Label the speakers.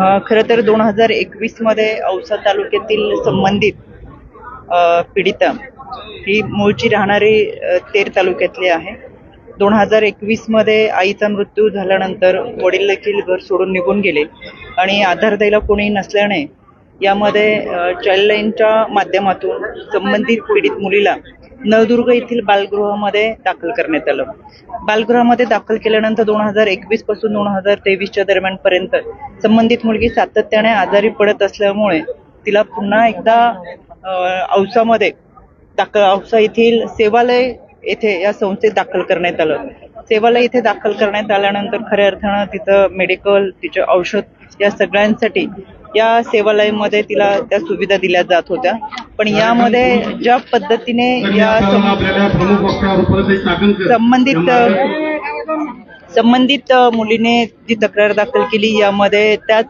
Speaker 1: खरं तर दोन हजार एकवीसमध्ये औसा तालुक्यातील संबंधित पीडिता ही मूळची राहणारी तेर तालुक्यातली आहे. दोन हजार एकवीसमध्ये आईचा मृत्यू झाल्यानंतर वडील देखील घर सोडून निघून गेले आणि आधार द्यायला कोणी नसल्याने यामध्ये चाइल्डलाईनच्या माध्यमातून संबंधित पीडित मुलीला नवदुर्ग येथील बालगृहामध्ये दाखल करण्यात आलं. बालगृहामध्ये दाखल केल्यानंतर दोन हजार एकवीसपासून दोन हजार तेवीसच्या दरम्यान पर्यंत संबंधित मुलगी सातत्याने आजारी पडत असल्यामुळे तिला पुन्हा एकदा औसामध्ये दाखल औसा येथील सेवालय येथे या संस्थेत दाखल करण्यात आलं. सेवालय इथे दाखल करण्यात आल्यानंतर खऱ्या अर्थानं तिथं मेडिकल तिचं औषध या सगळ्यांसाठी या सेवालयमध्ये तिला त्या सुविधा दिल्या जात होत्या. पण यामध्ये ज्या पद्धतीने या संबंधित संबंधित मुलीने जी तक्रार दाखल केली यामध्ये त्याच